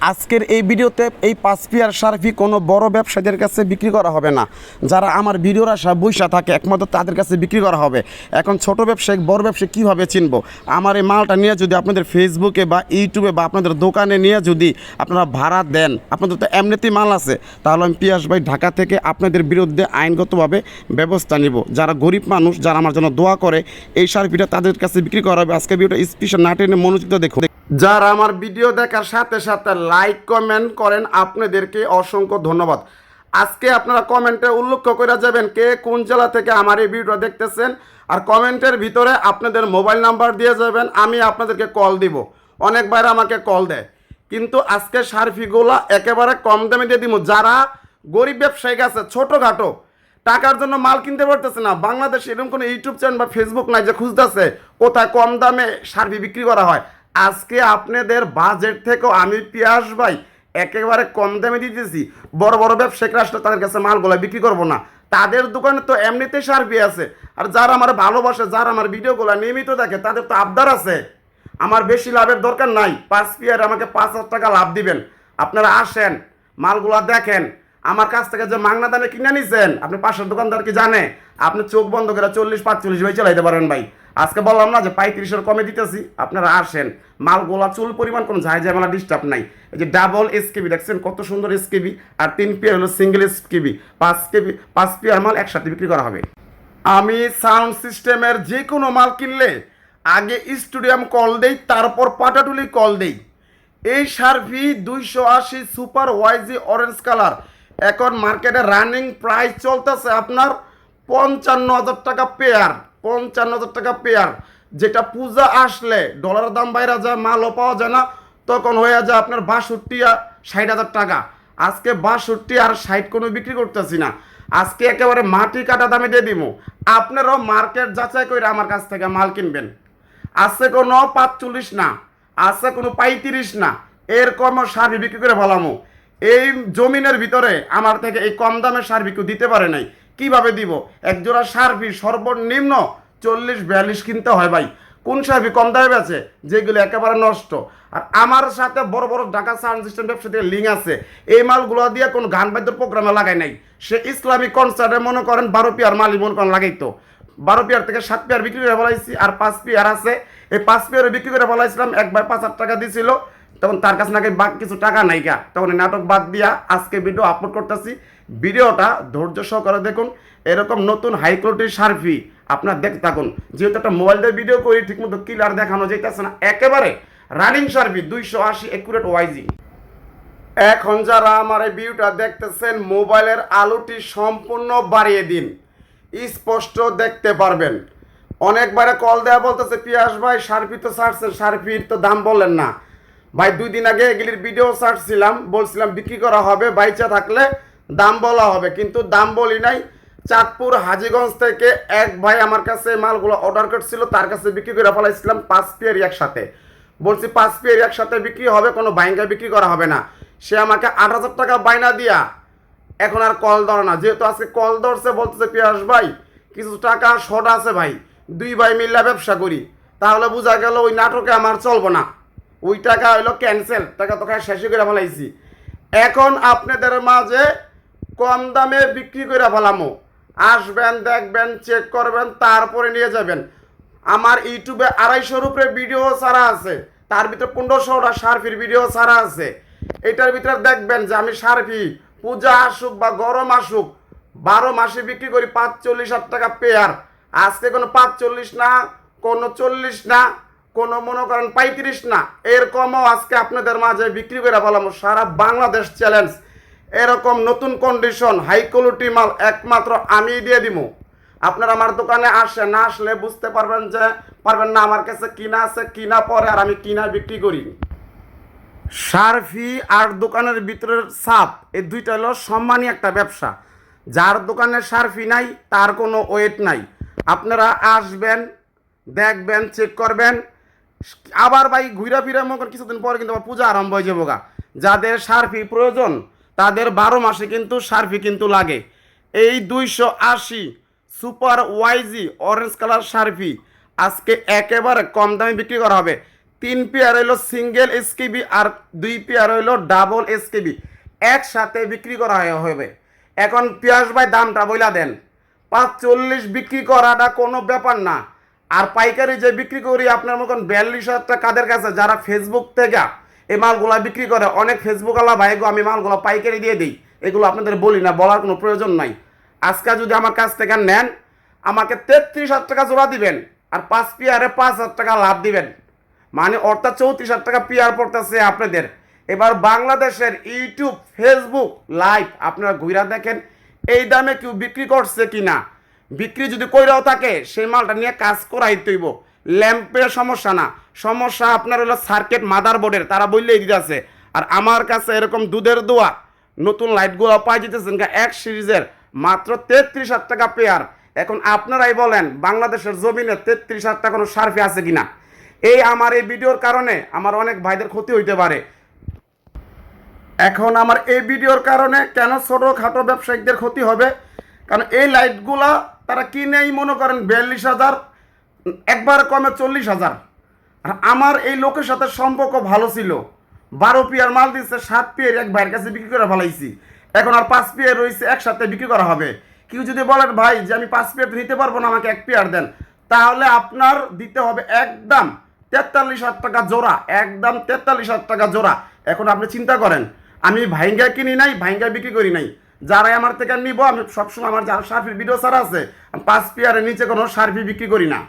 আজকের এই ভিডিওতে এই পাঁচ পিয়ার সার্ফি কোনো বড় ব্যবসায়ীদের কাছে বিক্রি করা হবে না। যারা আমার ভিডিওর আশা বৈশা থাকে, একমাত্র তাদের কাছে বিক্রি করা হবে। এখন ছোট ব্যবসায়ী, বড় ব্যবসায়ী কীভাবে চিনব? আমার এই মালটা নিয়ে যদি আপনাদের ফেসবুকে বা ইউটিউবে বা আপনাদের দোকানে নিয়ে যদি আপনারা ভাড়া দেন, আপনাদের তো এমনিতেই মাল আছে, তাহলে আমি পিয়াস ভাই ঢাকা থেকে আপনাদের বিরুদ্ধে আইনগতভাবে ব্যবস্থা নিব। যারা গরিব মানুষ, যারা আমার জন্য দোয়া করে, এই সার্ফিটা তাদের কাছে বিক্রি করা হবে। আজকে ভিডিওটা স্পেশাল, না টেনে মনোযোগ দেখুন। যারা আমার ভিডিও দেখার সাথে সাথে লাইক কমেন্ট করেন, আপনাদেরকে অসংখ্য ধন্যবাদ। আজকে আপনারা কমেন্টে উল্লেখ করে যাবেন কে কোন জেলা থেকে আমার এই ভিডিও দেখতেছেন। আর কমেন্টের ভিতরে আপনাদের মোবাইল নাম্বার দিয়ে যাবেন, আমি আপনাদেরকে কল দিব। অনেকবার আমাকে কল দেয়। কিন্তু আজকে সার্ফিগুলা একেবারে কম দামে দিয়ে দিব যারা গরিব ব্যবসায়ী আছে, ছোটোখাটো, টাকার জন্য মাল কিনতে পারতেছে না, বাংলাদেশে এরকম কোনো ইউটিউব চ্যানেল বা ফেসবুক নাই যে খুঁজতেছে কোথায় কম দামে সার্ভি বিক্রি করা হয়। আজকে আপনাদের বাজেট থেকেও আমি পিয়াস ভাই একেবারে কম দামে দিতেছি বড় বড় ব্যবসায়িকরা আসলে তাদের কাছে মালগুলো বিক্রি করব না। তাদের দোকানে তো এমনিতেই সার্ভি আছে। আর যারা আমার ভালোবাসে, যারা আমার ভিডিওগুলো নিয়মিত দেখে, তাদের তো আবদার আছে। আমার বেশি লাভের দরকার নাই। পাঁচ পিয়ার আমাকে পাঁচ হাজার টাকা লাভ দিবেন। আপনারা আসেন, মালগুলা দেখেন। আমার কাছ থেকে যে মাংনা দামে কিনে নিছেন, আপনি পাশের দোকানদার কি জানে? আপনি চোখ বন্ধ করে চল্লিশ, পাঁচচল্লিশ ভাই চালাইতে পারেন ভাই। আজকে বললাম না যে পঁয়ত্রিশের কমে দিতেছি। আপনারা আসেন। মালগুলা চুল পরিমাণ কোনো ঝাই ঝামেলা ডিস্টার্ব নাই। এই যে ডাবল এসকেবি দেখছেন, কত সুন্দর এসকেবি আর তিন পিয়ার হলো সিঙ্গেল এসকেবি পাঁচ কেবি পাঁচ পিয়ার মাল একসাথে বিক্রি করা হবে। আমি সাউন্ড সিস্টেমের যে কোনো মাল কিনলে আগে স্টুডিয়াম কল দেই, তারপর পাটাটুলি কল দেই। এই সার্ভি দুইশো আশি সুপার ওয়াইজি অরেঞ্জ কালার এখন মার্কেটে রানিং প্রাইস চলতেছে আপনার পঞ্চান্ন হাজার টাকা পেয়ার পঞ্চান্ন হাজার টাকা পেয়ার যেটা পূজা আসলে ডলারের দাম বাইরে যায়, মালও পাওয়া যায় না, তখন হয়ে যায় আপনার বাষট্টি ষাট হাজার টাকা। আজকে বাষট্টি আর ষাট কোনো বিক্রি করতেছি না। আজকে একেবারে মাটি কাটা দামে দিয়ে দিব আপনারাও মার্কেট যাচাই করে আমার কাছ থেকে মাল কিনবেন। আছে কোনো পাঁচচল্লিশ না, আছে কোনো পঁয়ত্রিশ না এরকম সার বিক্রি করে ফেলামো। এই জমিনের ভিতরে আমার থেকে এই কম দামের সার বিক্রি দিতে পারে নাই। কীভাবে দিব? একজোড়া সার্ভি সর্বনিম্ন চল্লিশ বিয়াল্লিশ কিনতে হয় ভাই। কোন সার্ভি কম দামে আছে যেগুলো একেবারে নষ্ট। আর আমার সাথে বড় বড় ঢাকা সাউন্ড সিস্টেম ব্যবসা থেকে লিঙ্ক আছে। এই মালগুলো দিয়ে কোনো গান বাদ্যর প্রোগ্রামে লাগাই নাই। সে ইসলামিক কনসার্টে মনে করেন বারো পিয়ার মালি মনে করেন লাগাইতো। বারো পেয়ার থেকে সাত পেয়ার বিক্রি করে ফেলাইছি আর পাঁচ পেয়ার আছে। এই পাঁচ পেয়ারে বিক্রি করে ফেলাইছিলাম এক ভাই পাঁচ হাজার টাকা দিছিল। তখন তার কাছে নাকি কিছু টাকা নাইকা তখন নাটক বাদ দিয়া আজকে ভিডিও আপলোড করতেছি। ভিডিওটা ধৈর্য সহকারে দেখুন। এরকম নতুন হাই কোয়ালিটির সার্ভি আপনার দেখতে থাকুন। যেহেতু একটা মোবাইল দিয়ে ভিডিও করি, ঠিকমতো ক্লিয়ার দেখানো যেতেছে না। একেবারে রানিং সার্ভি, দুইশো আশি একুরেট ওয়াইজি এখন যারা আমার এই ভিডিওটা দেখতেছেন মোবাইলের আলোটি সম্পূর্ণ বাড়িয়ে দিন। স্পষ্ট দেখতে পারবেন। অনেকবারে কল দেওয়া বলতেছে, পিয়াস ভাই সার্ফি তো ছাড়ছেন সার্ফির তো দাম বললেন না। ভাই, দুই দিন আগে এগুলির ভিডিও ছাড়ছিলাম, বলছিলাম, বিক্রি করা হবে। বাইচা থাকলে দাম বলা হবে, কিন্তু দাম বলি নাই। চাঁদপুর, হাজিগঞ্জ থেকে এক ভাই আমার কাছে মালগুলো অর্ডার করছিল, তার কাছে বিক্রি করে ফেলাইছিলাম, পাঁচ পিয়ার একসাথে। বলছি, পাঁচ পিয়ার একসাথে বিক্রি হবে, কোনো বাইঙ্গা বিক্রি করা হবে না। সে আমাকে আট হাজার টাকা বাইনা দিয়া, এখন আর কল ধরে না। যেহেতু আজকে কল ধরছে, বলতেছে, পিয়াস ভাই, কিছু টাকা শর্ট আছে ভাই, দুই ভাই মিল্লা ব্যবসা করি। তাহলে বোঝা গেল ওই নাটকে আমার চলবো না। ওই টাকা হইল ক্যান্সেল টাকা তো খায় শেষ করে ফেলাইছি। এখন আপনাদের মাঝে কম দামে বিক্রি করে ফেলামো। আসবেন, দেখবেন চেক করবেন, তারপরে নিয়ে যাবেন। আমার ইউটিউবে আড়াইশোর উপরে ভিডিও ছাড়া আছে। তার ভিতরে পনেরোশোটা সার্ফির ভিডিও ছাড়া আছে। এটার ভিতরে দেখবেন যে আমি সার্ফি, পূজা আসুক বা গরম আসুক, বারো মাসে বিক্রি করি পাঁচচল্লিশ হাজার টাকা পেয়ার আজকে কোনো পাঁচচল্লিশ না, কোনো চল্লিশ না, কোনো মনে করেন পঁয়ত্রিশ না। এরকমও আজকে আপনাদের মাঝে বিক্রি করে ফেলাম সারা বাংলাদেশ চ্যালেঞ্জ এরকম নতুন কন্ডিশন হাই কোয়ালিটি মাল একমাত্র আমি দিয়ে দিব আপনারা আমার দোকানে আসে, না আসলে বুঝতে পারবেন যে, পারবেন না আমার কাছে কিনা আছে, কিনা পরে আর আমি কিনা বিক্রি করি। সার্ফি আর দোকানের ভিতরের সাপ এই দুইটা হলো সম্মানী একটা ব্যবসা। যার দোকানে সার্ফি নাই, তার কোনো ওয়েট নাই। আপনারা আসবেন, দেখবেন চেক করবেন। আবার ভাই ঘুরা ফিরা মনে কিছুদিন পরে কিন্তু আবার পূজা আরম্ভ হয়ে যাব গা যাদের সার্ফি প্রয়োজন তাদের বারো মাসে কিন্তু সার্ফি কিন্তু লাগে। এই দুইশো আশি সুপার ওয়াইজি অরেঞ্জ কালার সার্ফি আজকে একেবারে কম দামে বিক্রি করা হবে। তিন পেয়ার হইল সিঙ্গেল এসকেবি আর দুই পেয়ার হইল ডাবল এসকেবি একসাথে বিক্রি করা হবে। এখন পেঁয়াজ ভাই, দামটা বইলা দেন। পাঁচ চল্লিশ বিক্রি করাটা কোনো ব্যাপার না। আর পাইকারি যে বিক্রি করি, আপনার মতন বিয়াল্লিশ হাজার কাদের কাছে? যারা ফেসবুক থেকে এই মালগুলা বিক্রি করে অনেক ফেসবুক আলা ভাইগো আমি মালগুলো পাইকারি দিয়ে দিই। এগুলো আপনাদের বলি না, বলার কোনো প্রয়োজন নাই। আজকে যদি আমার কাছ থেকে নেন, আমাকে তেত্রিশ হাজার টাকা জোড়া দিবেন আর পাঁচ পিয়ারে পাঁচ হাজার টাকা লাভ দিবেন। মানে অর্থাৎ চৌত্রিশ হাজার টাকা পিয়ার পড়তেছে আপনাদের। এবার বাংলাদেশের ইউটিউব ফেসবুক লাইভ আপনারা ঘুরা দেখেন এই দামে কেউ বিক্রি করছে কি না বিক্রি যদি কইরাও থাকে, সেই মালটা নিয়ে কাজ করাই তৈব ল্যাম্পের সমস্যা না। সমস্যা আপনার হলো সার্কিট মাদার বোর্ডের তারা বললেই দিতেছে। আর আমার কাছে এরকম দুধের দোয়া, নতুন লাইটগুলো পাই যেতেছেন এক সিরিজের মাত্র তেত্রিশ হাজার টাকা পেয়ার এখন আপনারাই বলেন, বাংলাদেশের জমিনে তেত্রিশ হাজার টাকা কোনো সার্ফে আছে কিনা? এই আমার এই ভিডিওর কারণে আমার অনেক ভাইদের ক্ষতি হইতে পারে। এখন আমার এই ভিডিওর কারণে কেন ছোটোখাটো ব্যবসায়িকদের ক্ষতি হবে? কারণ এই লাইটগুলা তারা কিনেই মনে করেন বিয়াল্লিশ হাজার, একবার কমে চল্লিশ হাজার। আমার এই লোকের সাথে সম্পর্ক ভালো ছিল। বারো পিয়ার মাল দিচ্ছে সাত পিয়ার এক ভাইয়ের কাছে বিক্রি করে ফেলাইছি। এখন আর পাঁচ পিয়ার রয়েছে, একসাথে বিক্রি করা হবে। কেউ যদি বলেন, ভাই, যে আমি পাঁচ পিয়ার নিতে পারব না, আমাকে এক পিয়ার দেন। তাহলে আপনার দিতে হবে একদম তেতাল্লিশ হাজার টাকা জোড়া, একদম তেতাল্লিশ হাজার টাকা জোড়া। এখন আপনি চিন্তা করেন, আমি ভাইঙ্গা কিনি নাই, ভাইঙ্গা বিক্রি করি নাই। যারাই আমার থেকে নিব, আমি সবসময় আমার যারা সার্ফির ভিডিও ছাড়া আছে পাঁচ পিয়ারের নিচে কোনো সার্ফি বিক্রি করি না।